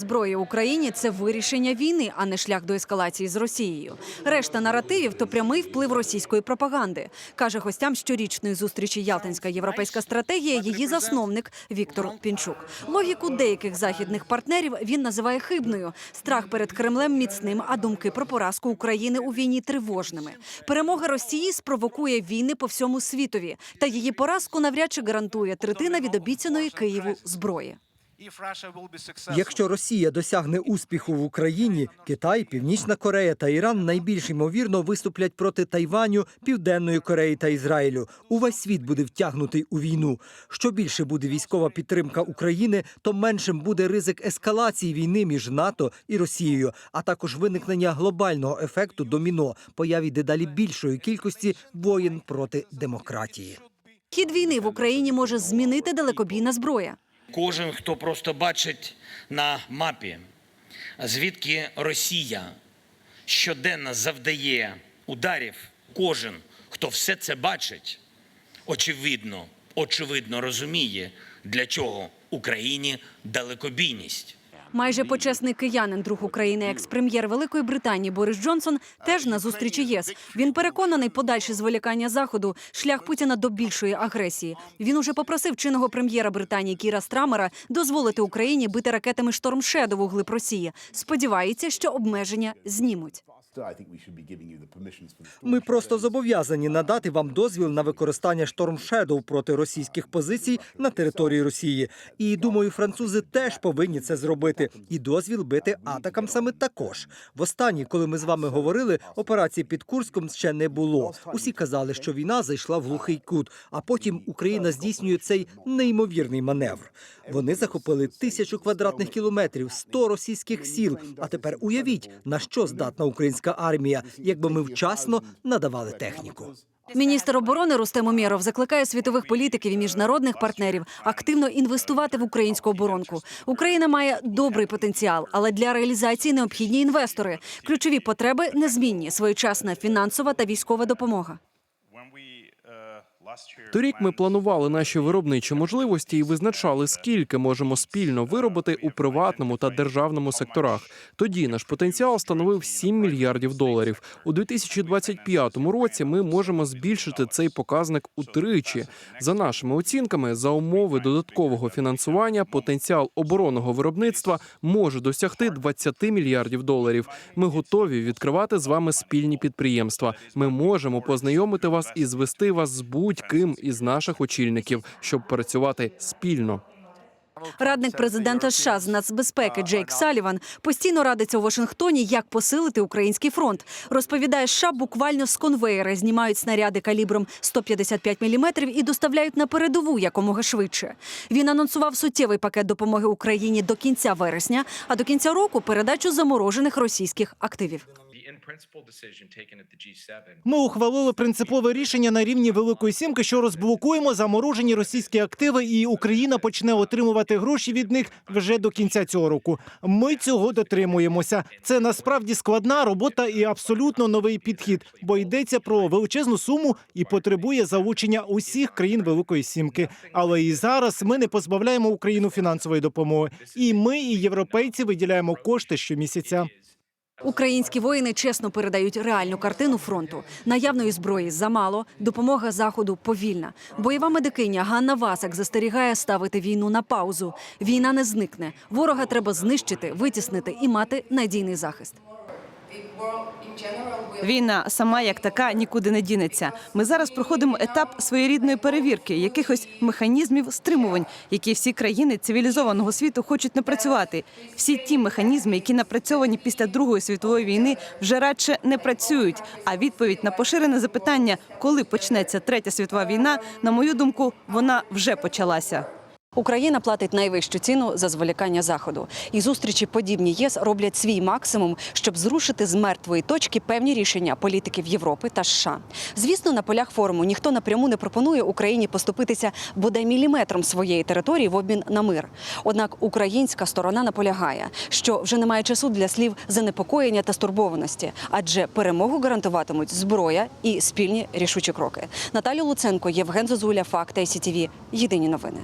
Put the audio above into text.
Зброя Україні це вирішення війни, а не шлях до ескалації з Росією. Решта наративів то прямий вплив російської пропаганди, каже гостям щорічної зустрічі Ялтинська європейська стратегія. Її засновник Віктор Пінчук. Логіку деяких західних партнерів він називає хибною. Страх перед Кремлем міцним, а думки про поразку України у війні тривожними. Перемога Росії спровокує війни по всьому світові, та її поразку навряд чи гарантує третина від обіцяної Києву зброї. Якщо Росія досягне успіху в Україні, Китай, Північна Корея та Іран найбільш ймовірно виступлять проти Тайваню, Південної Кореї та Ізраїлю. Увесь світ буде втягнутий у війну. Що більше буде військова підтримка України, то меншим буде ризик ескалації війни між НАТО і Росією, а також виникнення глобального ефекту доміно, появі дедалі більшої кількості воєн проти демократії. Хід війни в Україні може змінити далекобійна зброя. Кожен, хто просто бачить на мапі, звідки Росія щоденно завдає ударів, кожен, хто все це бачить, очевидно, очевидно розуміє, для чого Україні далекобійність. Майже почесний киянин, друг України, екс-прем'єр Великої Британії Борис Джонсон, теж на зустрічі ЄС. Він переконаний, подальше зволікання заходу шлях Путіна до більшої агресії. Він уже попросив чинного прем'єра Британії Кіра Страмера дозволити Україні бити ракетами штормшеду у глиб Росії. Сподівається, що обмеження знімуть. Ми просто зобов'язані надати вам дозвіл на використання Storm Shadow проти російських позицій на території Росії. І думаю, французи теж повинні це зробити. І дозвіл бити атакам саме також. Востаннє, коли ми з вами говорили, операції під Курском ще не було. Усі казали, що війна зайшла в глухий кут, а потім Україна здійснює цей неймовірний маневр. Вони захопили тисячу квадратних кілометрів, 100 російських сіл. А тепер уявіть, на що здатна українська армія, якби ми вчасно надавали техніку. Міністр оборони Рустем Умєров закликає світових політиків і міжнародних партнерів активно інвестувати в українську оборонку. Україна має добрий потенціал, але для реалізації необхідні інвестори. Ключові потреби незмінні: своєчасна фінансова та військова допомога. Торік ми планували наші виробничі можливості і визначали, скільки можемо спільно виробити у приватному та державному секторах. Тоді наш потенціал становив 7 мільярдів доларів. У 2025 році ми можемо збільшити цей показник утричі. За нашими оцінками, за умови додаткового фінансування, потенціал оборонного виробництва може досягти 20 мільярдів доларів. Ми готові відкривати з вами спільні підприємства. Ми можемо познайомити вас і звести вас з будь-ким із наших очільників, щоб працювати спільно. Радник президента США з нацбезпеки Джейк Саліван постійно радиться у Вашингтоні, як посилити український фронт. Розповідає, США буквально з конвеєра знімають снаряди калібром 155 мм і доставляють на передову якомога швидше. Він анонсував суттєвий пакет допомоги Україні до кінця вересня, а до кінця року передачу заморожених російських активів. Ми ухвалили принципове рішення на рівні Великої Сімки, що розблокуємо заморожені російські активи, і Україна почне отримувати гроші від них вже до кінця цього року. Ми цього дотримуємося. Це насправді складна робота і абсолютно новий підхід, бо йдеться про величезну суму і потребує залучення усіх країн Великої Сімки. Але і зараз ми не позбавляємо Україну фінансової допомоги. І ми, і європейці, виділяємо кошти щомісяця. Українські воїни чесно передають реальну картину фронту. Наявної зброї замало, допомога заходу повільна. Бойова медикиня Ганна Васак застерігає ставити війну на паузу. Війна не зникне. Ворога треба знищити, витіснити і мати надійний захист. Війна сама як така нікуди не дінеться. Ми зараз проходимо етап своєрідної перевірки, якихось механізмів стримувань, які всі країни цивілізованого світу хочуть напрацювати. Всі ті механізми, які напрацьовані після Другої світової війни, вже радше не працюють. А відповідь на поширене запитання, коли почнеться третя світова війна, на мою думку, вона вже почалася. Україна платить найвищу ціну за зволікання заходу. І зустрічі подібні ЄС роблять свій максимум, щоб зрушити з мертвої точки певні рішення політиків Європи та США. Звісно, на полях форуму ніхто напряму не пропонує Україні поступитися бодай міліметром своєї території в обмін на мир. Однак українська сторона наполягає, що вже немає часу для слів занепокоєння та стурбованості, адже перемогу гарантуватимуть зброя і спільні рішучі кроки. Наталія Луценко, Євген Зозуля, Факт ICTV. Єдині новини.